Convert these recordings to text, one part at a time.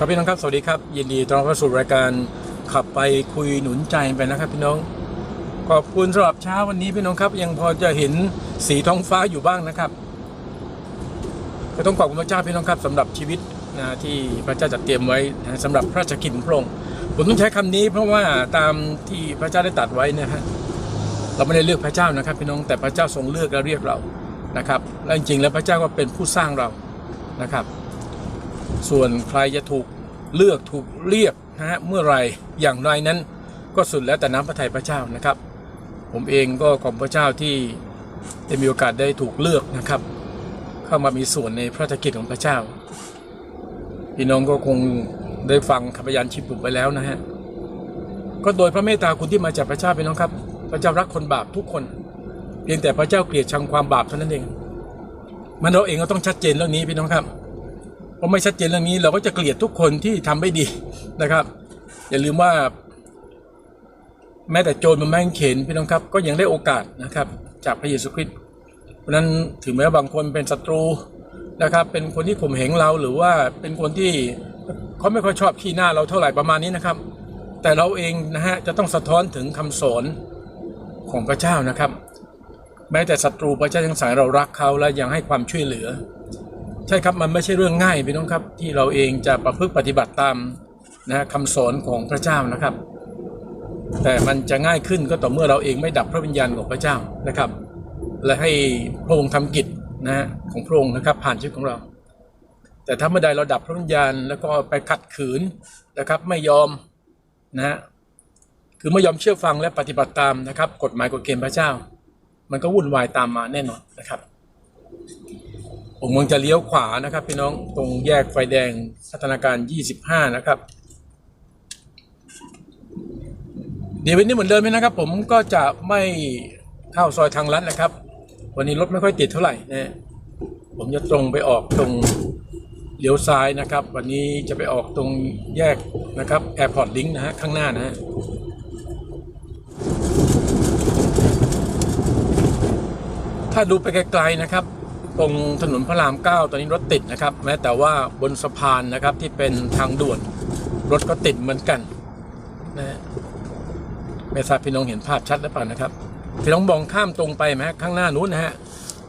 ครับพี่น้องครับ สวัสดีครับ ยินดีต้อนรับสู่รายการขับไปคุยหนุนใจไปนะครับพี่น้อง ขอบคุณสำหรับเช้าวันนี้พี่น้องครับ ยังพอจะเห็นสีท้องฟ้าอยู่บ้างนะครับก็ต้องขอบคุณพระเจ้าพี่น้องครับสำหรับชีวิตนะที่พระเจ้าจัดเตรียมไว้นะสำหรับพระราชกิจพระองค์ผมต้องใช้คำนี้ เพราะว่าตามที่พระเจ้าได้ตัดไว้นะฮะเราไม่ได้เลือกพระเจ้านะครับ พี่น้องแต่พระเจ้าทรงเลือกและเรียกเรานะครับและจริงๆแล้วพระเจ้าก็เป็นผู้สร้างเรานะครับ ส่วนใครจะถูก เลือกถูกเรียกนะฮะเมื่อไรอย่างไรนั้น ก็สุดแล้วแต่น้ำพระทัยพระเจ้านะครับ ผมเองก็ขอบพระเจ้าที่ได้มีโอกาสได้ถูกเลือกนะครับ เข้ามามีส่วนในพระราชกิจของพระเจ้าพี่น้องก็คงได้ฟังคำพยานชิปผมไปแล้วนะฮะก็โดยพระเมตตาคุณที่มาจากพระเจ้าพี่น้องครับ พระเจ้ารักคนบาปทุกคน เพียงแต่พระเจ้าเกลียดชังความบาปเท่านั้นเอง มันเราเองก็ต้องชัดเจนเรื่องนี้พี่น้องครับ พราะไม่ชัดเจนเรื่องนี้เราก็จะเกลียดทุกคนที่ทำไม่ดีนะครับ อย่าลืมว่า แม้แต่โจรมันแม่งเข็นพี่น้องครับ ก็ยังได้โอกาสนะครับ จากพระเยซูคริสต์เพราะนั้นถึงแม้บางคนเป็นศัตรูนะครับ เป็นคนที่ข่มเหงเราหรือว่าเป็นคนที่เขาไม่ค่อยชอบขี้หน้าเราเท่าไหร่ประมาณนี้นะครับ แต่เราเองนะฮะจะต้องสะท้อนถึงคำสอนของพระเจ้านะครับ แม้แต่ศัตรูพระเจ้ายังสายเรารักเขาและยังให้ความช่วยเหลือ ใช่ครับมันไม่ใช่เรื่องง่ายพี่น้องครับ ที่เราเองจะประพฤติปฏิบัติตามนะฮะคำสอนของพระเจ้านะครับ แต่มันจะง่ายขึ้นก็ต่อเมื่อเราเองไม่ดับพระวิญญาณของพระเจ้านะครับ และให้พระองค์ทำกิจนะฮะของพระองค์นะครับ ผ่านชีวิตของเรา แต่ถ้าเมื่อใดเราดับพระวิญญาณแล้วก็ไปขัดขืนนะครับ ไม่ยอมนะฮะคือไม่ยอมเชื่อฟังและปฏิบัติตามนะครับ กฎหมายกฎเกณฑ์พระเจ้า มันก็วุ่นวายตามมาแน่นอนนะครับ ผมกำลังจะเลี้ยวขวานะครับ พี่น้องตรงแยกไฟแดงพัฒนาการ 25 นะครับ เดี๋ยววันนี้เหมือนเดิมไหมนะครับ ผมก็จะไม่เข้าซอยทางลัดนะครับ วันนี้รถไม่ค่อยติดเท่าไหร่นะฮะผมจะตรงไปออกตรงเลี้ยวซ้ายนะครับ วันนี้จะไปออกตรงแยกนะครับแอร์พอร์ตลิงก์นะฮะข้างหน้านะฮะถ้าดูไปไกลๆนะครับ ตรงถนนพระรามเก้าตอนนี้รถติดนะครับ แม้แต่ว่าบนสะพานนะครับที่เป็นทางด่วน รถก็ติดเหมือนกันนะฮะไม่ทราบพี่น้องเห็นภาพชัดหรือเปล่านะครับพี่น้องมองข้ามตรงไปไหมข้างหน้านู้นนะฮะ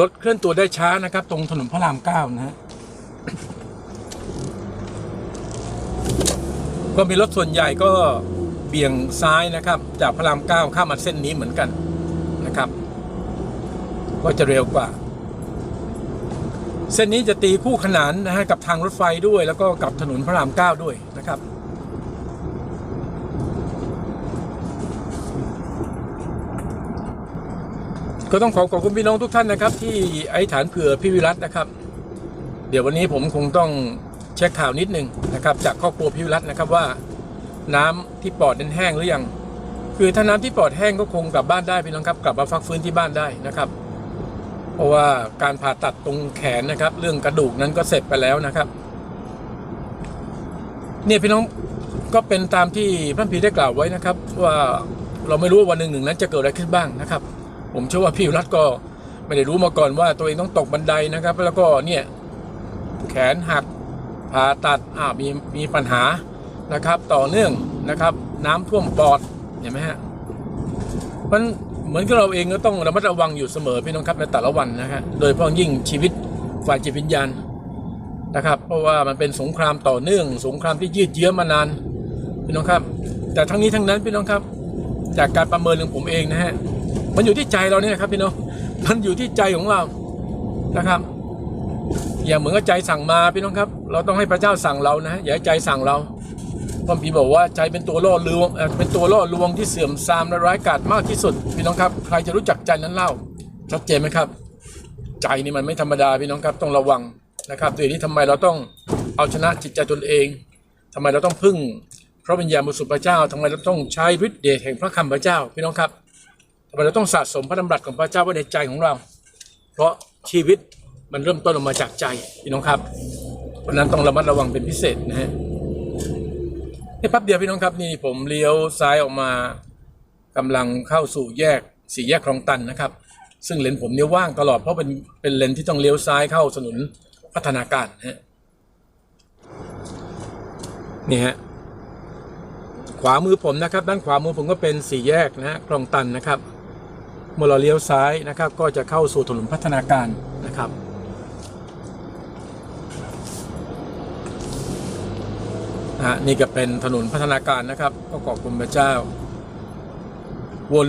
รถเคลื่อนตัวได้ช้านะครับ ตรงถนนพระรามเก้านะฮะก็มีรถส่วนใหญ่ก็เบี่ยงซ้ายนะครับ จากพระรามเก้าข้ามมาเส้นนี้เหมือนกันนะครับ ก็จะเร็วกว่า เส้นนี้จะตีคู่ขนานนะฮะกับทางรถไฟด้วย แล้วก็กับถนนพระรามเก้าด้วยนะครับ ก็ต้องขอขอบคุณพี่น้องทุกท่านนะครับ ที่ไอ้ฐานเผื่อพี่วิรัตนะครับ เดี๋ยววันนี้ผมคงต้องเช็คข่าวนิดนึงนะครับ จากครอบครัวพี่วิรัตนะครับว่า น้ำที่ปอดนั้นแห้งหรือยังคือถ้าน้ำที่ปอดแห้งก็คงกลับบ้านได้พี่น้องครับ กลับมาฟักฟื้นที่บ้านได้นะครับ เพราะว่าการผ่าตัดตรงแขนนะครับ เรื่องกระดูกนั้นก็เสร็จไปแล้วนะครับ เนี่ยพี่น้องก็เป็นตามที่พระพีได้กล่าวไว้นะครับ ว่าเราไม่รู้ว่าวันหนึ่งหนึ่งนั้นจะเกิดอะไรขึ้นบ้างนะครับ ผมเชื่อว่าพี่รัฐก็ไม่ได้รู้มาก่อนว่าตัวเองต้องตกบันไดนะครับ แล้วก็เนี่ยแขนหักผ่าตัดอ่ามีมีปัญหานะครับ ต่อเนื่องนะครับ น้ำท่วมปอดเห็นไหมฮะมัน เหมือนกับเราเองก็ต้องระมัดระวังอยู่เสมอพี่น้องครับในแต่ละวันนะฮะโดยเฉพาะยิ่งชีวิตฝ่ายจิตวิญญาณนะครับ เพราะว่ามันเป็นสงครามต่อเนื่อง สงครามที่ยืดเยื้อมานานพี่น้องครับ แต่ทั้งนี้ทั้งนั้นพี่น้องครับ จากการประเมินของผมเองนะฮะมันอยู่ที่ใจเราเนี่ยครับพี่น้องมันอยู่ที่ใจของเรานะครับ อย่าเหมือนกับใจสั่งมาพี่น้องครับ เราต้องให้พระเจ้าสั่งเรานะอย่าใจสั่งเรา พระพีบอกว่าใจเป็นตัวล่อลวงเอ่อเป็นตัวล่อลวงที่เสื่อมทรามและร้ายกาจมากที่สุด พี่น้องครับ ใครจะรู้จักใจนั้นเล่า ชัดเจนไหมครับ ใจนี่มันไม่ธรรมดาพี่น้องครับต้องระวังนะครับตัวนี้ทำไมเราต้องเอาชนะจิตใจตนเองทำไมเราต้องพึ่งพระวิญญาณบริสุทธิ์พระเจ้าทำไมเราต้องใช้ฤทธิ์เดชแห่งพระคำพระเจ้าพี่น้องครับทำไมเราต้องสะสมพระดำรัสของพระเจ้าไว้ในใจของเรา เพราะชีวิตมันเริ่มต้นออกมาจากใจพี่น้องครับเพราะนั้นต้องระมัดระวังเป็นพิเศษนะฮะ นี่แป๊บเดียวพี่น้องครับนี่ผมเลี้ยวซ้ายออกมากำลังเข้าสู่แยกสี่แยกคลองตันนะครับ ซึ่งเลนผมเนี่ยว่างตลอดเพราะเป็นเป็นเลนที่ต้องเลี้ยวซ้ายเข้าถนนพัฒนาการนะฮะนี่ฮะขวามือผมนะครับ ด้านขวามือผมก็เป็นสี่แยกนะฮะคลองตันนะครับเมื่อเราเลี้ยวซ้ายนะครับ ก็จะเข้าสู่ถนนพัฒนาการนะครับ นะนี่ก็เป็นถนนพัฒนาการนะครับ ก็ขอบคุณพระเจ้า วน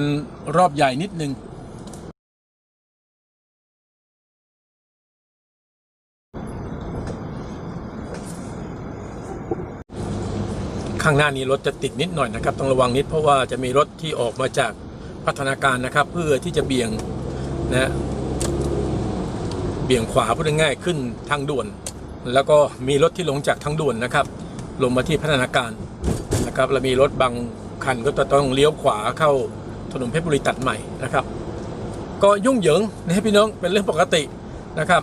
รอบใหญ่นิดนึง ข้างหน้านี้รถจะติดนิดหน่อยนะครับ ต้องระวังนิดเพราะว่าจะมีรถที่ออกมาจากพัฒนาการนะครับ เพื่อที่จะเบี่ยงนะเบี่ยงขวาพูดง่ายๆขึ้นทางด่วน แล้วก็มีรถที่ลงจากทางด่วนนะครับ ลงมาที่พัฒนาการนะครับแล้วมีรถบางคันก็จะต้องเลี้ยวขวาเข้าถนนเพชรบุรีตัดใหม่นะครับ ก็ยุ่งเหยิงนะพี่น้องเป็นเรื่องปกตินะครับ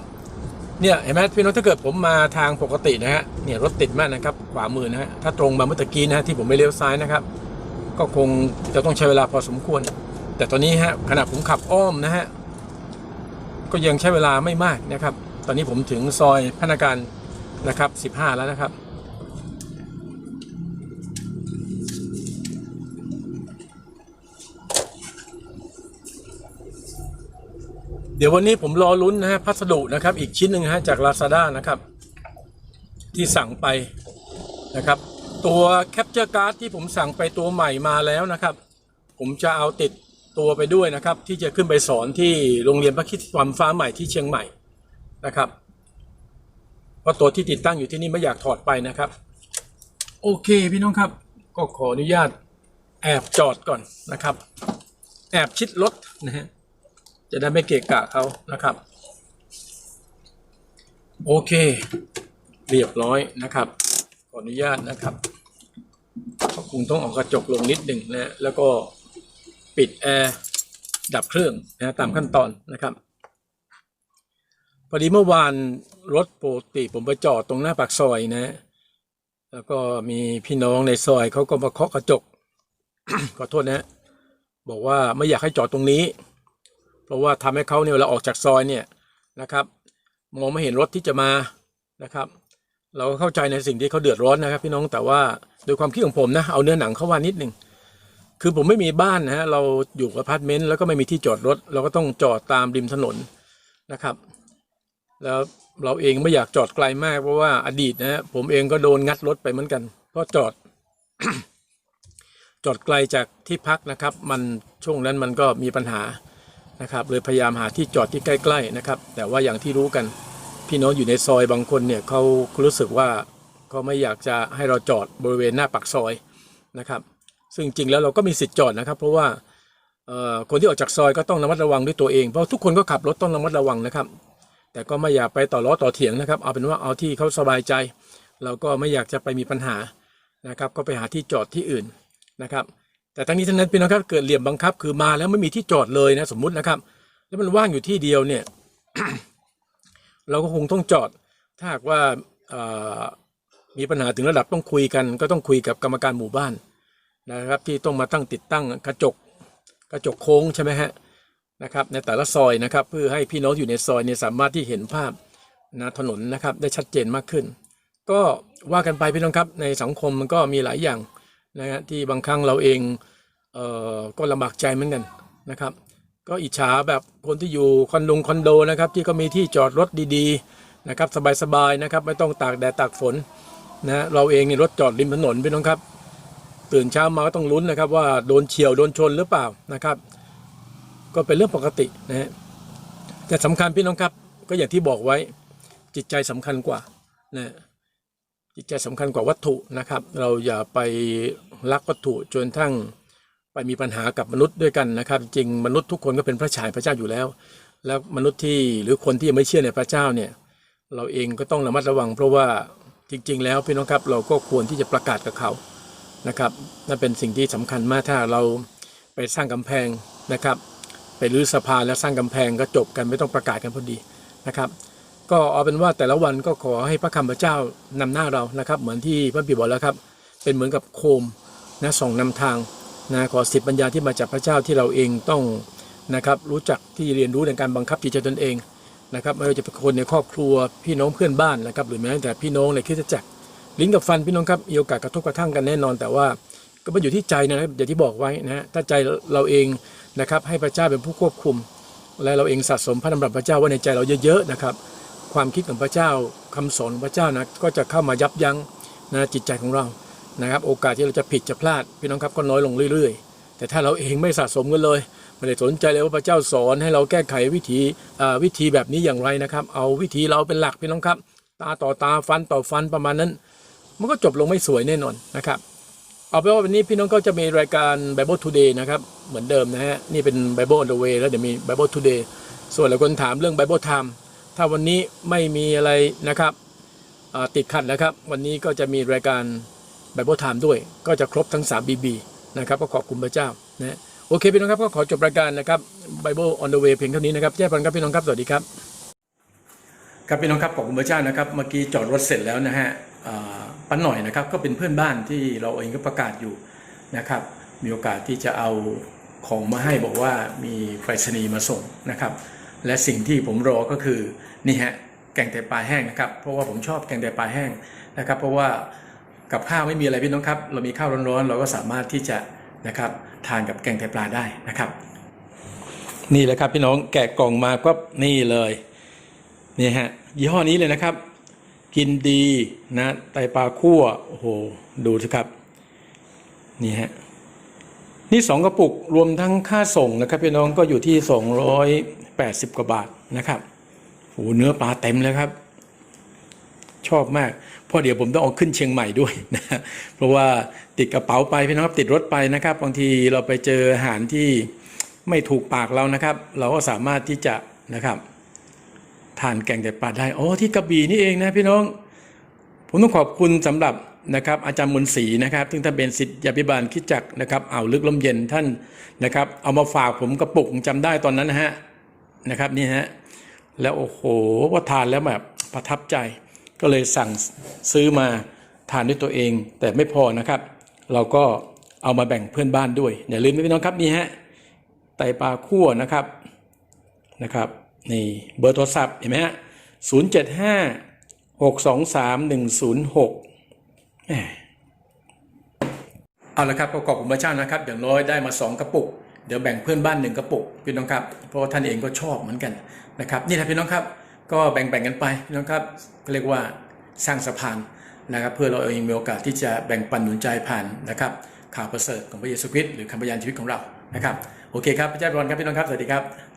เนี่ยเห็นไหมพี่น้องถ้าเกิดผมมาทางปกตินะฮะเนี่ยรถติดมากนะครับขวามือนะฮะถ้าตรงมาเมื่อตะกี้นะฮะที่ผมไม่เลี้ยวซ้ายนะครับ ก็คงจะต้องใช้เวลาพอสมควร แต่ตอนนี้ฮะขณะผมขับอ้อมนะฮะก็ยังใช้เวลาไม่มากนะครับ ตอนนี้ผมถึงซอยพัฒนาการนะครับ 15 แล้วนะครับ เดี๋ยววันนี้ผมรอลุ้นนะฮะพัสดุนะครับ อีกชิ้นหนึ่งฮะจาก Lazada นะครับ ที่สั่งไปนะครับ ตัว Capture Card ที่ผมสั่งไปตัวใหม่มาแล้วนะครับ ผมจะเอาติดตัวไปด้วยนะครับ ที่จะขึ้นไปสอนที่โรงเรียนพระคิดความฟ้าใหม่ที่เชียงใหม่นะครับเพราะตัวที่ติดตั้งอยู่ที่นี่ไม่อยากถอดไปนะครับ โอเคพี่น้องครับ ก็ขออนุญาตแอบจอดก่อนนะครับ แอบชิดรถนะฮะ จะได้ไม่เกะกะเขานะครับ โอเค เรียบร้อยนะครับ ขออนุญาตนะครับก็คงต้องเออกกระจกลงนิดหนึ่งนะแล้วก็ปิดแอร์ดับเครื่องนะตามขั้นตอนนะครับพอดีเมื่อวานรถปกติผมไปจอดตรงหน้าปากซอยนะ แล้วก็มีพี่น้องในซอยเขาก็มาเคาะกระจกขอโทษนะ บอกว่าไม่อยากให้จอดตรงนี้ ราะว่าทำให้เขาเนี่ยเราออกจากซอยเนี่ยนะครับมองไม่เห็นรถที่จะมานะครับ เราก็เข้าใจในสิ่งที่เขาเดือดร้อนนะครับ พี่น้องแต่ว่าโดยความคิดของผมนะเอาเนื้อหนังเข้าว่านิดหนึ่งคือผมไม่มีบ้านนะฮะเราอยู่อพาร์ตเมนต์แล้วก็ไม่มีที่จอดรถ เราก็ต้องจอดตามริมถนนนะครับ แล้วเราเองไม่อยากจอดไกลมากเพราะว่าอดีตนะฮะผมเองก็โดนงัดรถไปเหมือนกัน เพราะจอด จอดไกลจากที่พักนะครับ มันช่วงนั้นมันก็มีปัญหา นะครับเลยพยายามหาที่จอดที่ใกล้ๆนะครับ แต่ว่าอย่างที่รู้กันพี่น้องอยู่ในซอยบางคนเนี่ยเขารู้สึกว่าเขาไม่อยากจะให้เราจอดบริเวณหน้าปากซอยนะครับ ซึ่งจริงแล้วเราก็มีสิทธิ์จอดนะครับ เพราะว่าคนที่ออกจากซอยก็ต้องระมัดระวังด้วยตัวเองเพราะทุกคนก็ขับรถต้องระมัดระวังนะครับ แต่ก็ไม่อยากไปต่อล้อต่อเถียงนะครับ เอาเป็นว่าเอาที่เขาสบายใจ เราก็ไม่อยากจะไปมีปัญหานะครับ ก็ไปหาที่จอดที่อื่นนะครับ แต่ทั้งนี้ทั้งนั้นพี่น้องครับเกิดเหลี่ยมบังคับ คือมาแล้วไม่มีที่จอดเลยนะสมมุตินะครับ แล้วมันว่างอยู่ที่เดียวเนี่ยเราก็คงต้องจอด ถ้าหากว่ามีปัญหาถึงระดับต้องคุยกัน ก็ต้องคุยกับกรรมการหมู่บ้านนะครับ ที่ต้องมาตั้งติดตั้งกระจกกระจกโค้งใช่ไหมฮะนะครับ ในแต่ละซอยนะครับ เพื่อให้พี่น้องอยู่ในซอยเนี่ยสามารถที่เห็นภาพนะถนนนะครับ ได้ชัดเจนมากขึ้น ก็ว่ากันไปพี่น้องครับในสังคมมันก็มีหลายอย่าง นะฮะที่บางครั้งเราเองเอ่อก็ลำบากใจเหมือนกันนะครับ ก็อิจฉาแบบคนที่อยู่คอนโดคอนโดนะครับที่ก็มีที่จอดรถดีๆนะครับสบายๆนะครับไม่ต้องตากแดดตากฝนนะเราเองนี่รถจอดริมถนนพี่น้องครับ ตื่นเช้ามาก็ต้องลุ้นนะครับว่าโดนเฉียวโดนชนหรือเปล่านะครับ ก็เป็นเรื่องปกตินะฮะแต่สำคัญพี่น้องครับก็อย่างที่บอกไว้จิตใจสำคัญกว่านะ จิตใจสำคัญกว่าวัตถุนะครับ เราอย่าไปรักวัตถุจนทั้งไปมีปัญหากับมนุษย์ด้วยกันนะครับ จริงมนุษย์ทุกคนก็เป็นพระฉายพระเจ้าอยู่แล้ว แล้วมนุษย์ที่หรือคนที่ยังไม่เชื่อในพระเจ้าเนี่ยเราเองก็ต้องระมัดระวัง เพราะว่าจริง ๆ แล้วพี่น้องครับเราก็ควรที่จะประกาศกับเขานะครับนั่นเป็นสิ่งที่สำคัญมากถ้าเราไปสร้างกำแพงนะครับ ไปรื้อสะพานแล้วสร้างกำแพงก็จบกันไม่ต้องประกาศกันพอดีนะครับ ก็เอาเป็นว่าแต่ละวันก็ขอให้พระคำพระเจ้านำหน้าเรานะครับ เหมือนที่พระบิดบอกแล้วครับ เป็นเหมือนกับโคมนะส่องนำทางนะขอสิทธิปัญญาที่มาจากพระเจ้าที่เราเองต้องนะครับรู้จักที่เรียนรู้ในการบังคับจิตใจตนเองนะครับไม่ว่าจะเป็นคนในครอบครัวพี่น้องเพื่อนบ้านนะครับ หรือแม้แต่พี่น้องในคริสตจักร ลิ้นกับฟันพี่น้องครับมีโอกาสกระทบกระทั่งกันแน่นอน แต่ว่าก็มันอยู่ที่ใจนะครับอย่างที่บอกไว้นะฮะถ้าใจเราเองนะครับให้พระเจ้าเป็นผู้ควบคุม และเราเองสะสมพระนามพระเจ้าไว้ในใจเราเยอะๆนะครับ ความคิดของพระเจ้าคำสอนของพระเจ้านะก็จะเข้ามายับยั้งนะจิตใจของเรานะครับ โอกาสที่เราจะผิดจะพลาดพี่น้องครับก็น้อยลงเรื่อย ๆ แต่ถ้าเราเองไม่สะสมกันเลยไม่ได้สนใจเลยว่าพระเจ้าสอนให้เราแก้ไขวิธีวิธีแบบนี้อย่างไรนะครับ เอาวิธีเราเป็นหลักพี่น้องครับ ตาต่อตาฟันต่อฟันประมาณนั้น มันก็จบลงไม่สวยแน่นอนนะครับเอาเป็นว่าวันนี้พี่น้องก็จะมีรายการ Bible Today นะครับเหมือนเดิมนะฮะนี่เป็น Bible on the way แล้วเดี๋ยวมี Bible Today ส่วนหลายคนถามเรื่อง Bible Time ถ้าวันนี้ไม่มีอะไรนะครับติดขัดนะครับ วันนี้ก็จะมีรายการ Bible Time ด้วย ก็จะครบทั้ง 3 BB นะครับก็ขอบคุณพระเจ้านะโอเคพี่น้องครับก็ขอจบรายการนะครับ Bible on the way เพียงเท่านี้นะครับแจ้พันครับพี่น้องครับสวัสดีครับครับพี่น้องครับขอบคุณพระเจ้านะครับเมื่อกี้จอดรถเสร็จแล้วนะฮะอ่าป้าหน่อยนะครับก็เป็นเพื่อนบ้านที่เราเองก็ประกาศอยู่นะครับมีโอกาสที่จะเอาของมาให้บอกว่ามีไปรษณีย์มาส่งนะครับ และสิ่งที่ผมรอก็คือนี่ฮะแกงไตปลาแห้งนะครับ เพราะว่าผมชอบแกงไตปลาแห้งนะครับ เพราะว่ากับข้าวไม่มีอะไรพี่น้องครับ เรามีข้าวร้อนๆ เราก็สามารถที่จะนะครับทานกับแกงไตปลาได้นะครับ นี่แหละครับพี่น้องแกะกล่องมาก็นี่เลยนี่ฮะยี่ห้อนี้เลยนะครับ กินดีนะไตปลาคั่วโอ้โหดูสิครับ นี่ฮะ นี่สองกระปุกรวมทั้งค่าส่งนะครับพี่น้องก็อยู่ที่ 280 กว่าบาทนะครับโอ้โหเนื้อปลาเต็มเลยครับ ชอบมากพราะเดี๋ยวผมต้องเอาขึ้นเชียงใหม่ด้วยนะเพราะว่าติดกระเป๋าไปพี่น้องครับติดรถไปนะครับ บางทีเราไปเจออาหารที่ไม่ถูกปากเรานะครับ เราก็สามารถที่จะนะครับทานแกงแต่ปลาได้โอ๋อที่กระบี่นี่เองนะพี่น้อง ผมต้องขอบคุณสำหรับ นะครับอาจารย์มนศรีนะครับซึ่งท่านเป็นศิษยาภิบาลคิดจักนะครับอ่าวลึกลมเย็นท่านนะครับ เอามาฝากผมกระปุกจำได้ตอนนั้นนะฮะนะครับนี่ฮะแล้วโอ้โหว่าทานแล้วแบบประทับใจ ก็เลยสั่งซื้อมาทานด้วยตัวเอง แต่ไม่พอนะครับ เราก็เอามาแบ่งเพื่อนบ้านด้วยอย่าลืมนะพี่น้องครับนี่ฮะไตปลาคั่วนะครับนะครับนี่เบอร์โทรศัพท์เห็นไหมฮะศูนย์เจ็ดห้าหกสองสามหนึ่งศูนย์หก เอาละครับก็ขอบคุณพระเจ้านะครับ อย่างน้อยได้มาสองกระปุก เดี๋ยวแบ่งเพื่อนบ้านหนึ่งกระปุกพี่น้องครับเพราะว่าท่านเองก็ชอบเหมือนกันนะครับ นี่แหละพี่น้องครับก็แบ่งๆกันไปพี่น้องครับก็เรียกว่าสร้างสะพานนะครับเพื่อเราเองมีโอกาสที่จะแบ่งปันหนุนใจผ่านนะครับข่าวประเสริฐของพระเยซูคริสต์หรือคำพยานชีวิตของเรานะครับโอเคครับพระเจ้าบอลครับพี่น้องครับสวัสดีครับ